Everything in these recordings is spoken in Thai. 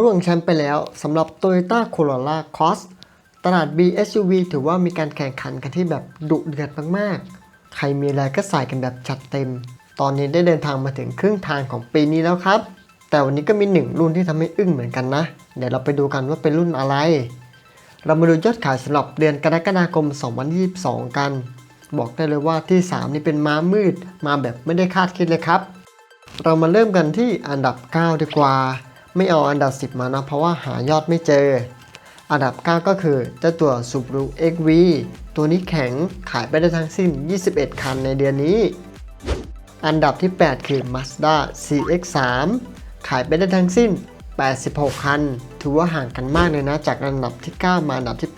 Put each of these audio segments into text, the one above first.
ร่วงแชมป์ไปแล้วสำหรับ Toyota Corolla Cross ตลาด BSUV ถือว่ามีการแข่งขันกันที่แบบดุเดือดมากๆ ใครมีอะไรก็ใส่กันแบบจัดเต็ม ตอนนี้ได้เดินทางมาถึงครึ่งทางของปีนี้แล้วครับ แต่วันนี้ก็มีหนึ่งรุ่นที่ทำให้อึ้งเหมือนกันนะ เดี๋ยวเราไปดูกันว่าเป็นรุ่นอะไร เรามาดูยอดขายสำหรับเดือนกรกฎาคม 2022 กัน บอกได้เลยว่าที่ 3 นี่เป็นม้ามืด มาแบบไม่ได้คาดคิดเลยครับ เรามาเริ่มกันที่อันดับ 9 ดีกว่า ไม่เอาอันดับ 10 มานะ เพราะว่าหายอดไม่เจอ อันดับ 9 ก็คือเจ้าตัว Subaru XV ตัวนี้แข็งขายไปได้ทั้งสิ้น 21 คันในเดือนนี้ อันดับที่ 8 คือ Mazda CX-3 ขายไปได้ทั้งสิ้น 86 คัน ถือว่าห่างกันมากเลยนะ จากอันดับที่ 9 มาอันดับที่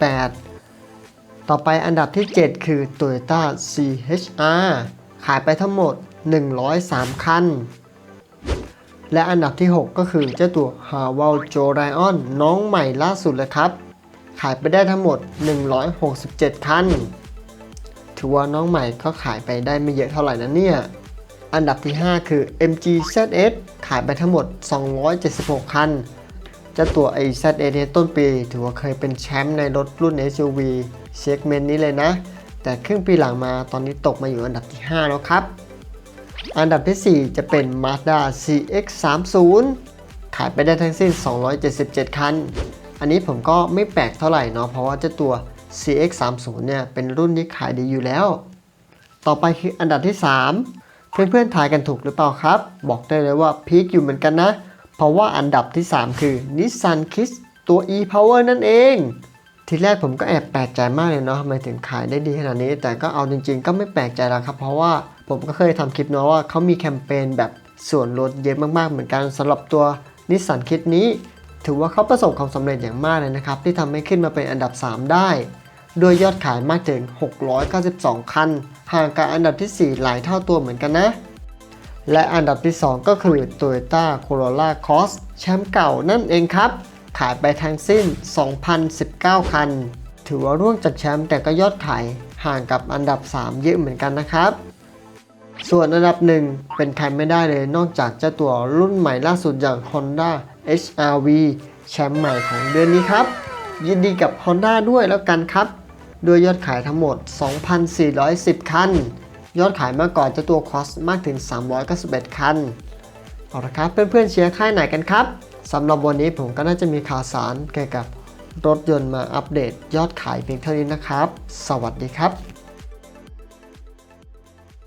8 ต่อไปอันดับที่ 7 คือ Toyota CHR ขายไปทั้งหมด 103 คัน และอันดับที่ 6 ก็คือเจ้าตัว h a w a l j o r i o n น้องใหม่ล่าสุดเลยครับ ขายไปได้ทั้งหมด 167 คัน ถือว่าน้องใหม่ก็ขายไปได้ไม่เยอะเท่าไหร่นะเนี่ย อันดับที่ 5 คือ MG ZS ขายไปทั้งหมด 276 คันเจ้าตัว i ZS เนี่ยต้นปี ถือว่าเคยเป็นแชมป์ในรถรุ่น SUV เซกเมนต์นี้เลยนะ แต่ครึ่งปีหลังมาตอนนี้ตกมาอยู่อันดับที่ 5 แล้วครับ อันดับที่ 4 จะเป็น Mazda CX-30 ขายไปได้ทั้งสิ้น 277 คัน อันนี้ผมก็ไม่แปลกเท่าไหร่เนาะเพราะว่าเจ้าตัว CX-30 เนี่ยเป็นรุ่นที่ขายดีอยู่แล้ว ต่อไปคืออันดับที่ 3 เพื่อนๆทายกันถูกหรือเปล่าครับ บอกได้เลยว่าพีคอยู่เหมือนกันนะ เพราะว่าอันดับที่ 3 คือ Nissan Kiss ตัว e-Power นั่นเอง ทีแรกผมก็แอบแปลกใจมากเลยเนาะทำไมถึงขายได้ดีขนาดนี้ แต่ก็เอาจริงๆ ก็ไม่แปลกใจแล้วครับ เพราะว่า ผมก็เคยทำคลิปเนาะว่าเขามีแคมเปญแบบส่วนลดเยอะมากๆ เหมือนกันสำหรับตัวนิสสันคิดนี้ ถือว่าเขาประสบความสำเร็จอย่างมากเลยนะครับ ที่ทำให้ขึ้นมาเป็นอันดับ 3 ได้ด้วยยอดขายมากถึง 692 คัน ห่างกับอันดับทีสี่ 4 หลายเท่าตัวเหมือนกันนะ และอันดับที่ 2 ก็คือ Toyota Corolla Cross แชมป์เก่านั่นเองครับ ขายไปทั้งสิ้น 2,019 คัน ถือว่าร่วงจากแชมป์แต่ก็ยอดขายห่างกับอันดับ 3 เยอะเหมือนกันนะครับ ส่วนอันดับหนึ่งเป็นใครไม่ได้เลยนอกจากเจ้าตัวรุ่นใหม่ล่าสุดอย่าง Honda HRV แชมป์ใหม่ของเดือนนี้ครับ ยินดีกับ Honda ด้วยแล้วกันครับด้วยยอดขายทั้งหมด 2,410 คัน ยอดขายมากกว่าเจ้าตัว Cross มากถึง 391 คัน เอาละครับเพื่อนๆเชียร์ค่ายไหนกันครับสำหรับวันนี้ผมก็น่าจะมีข่าวสารเกี่ยวกับรถยนต์มาอัปเดตยอดขายเพียงเท่านี้นะครับ สวัสดีครับ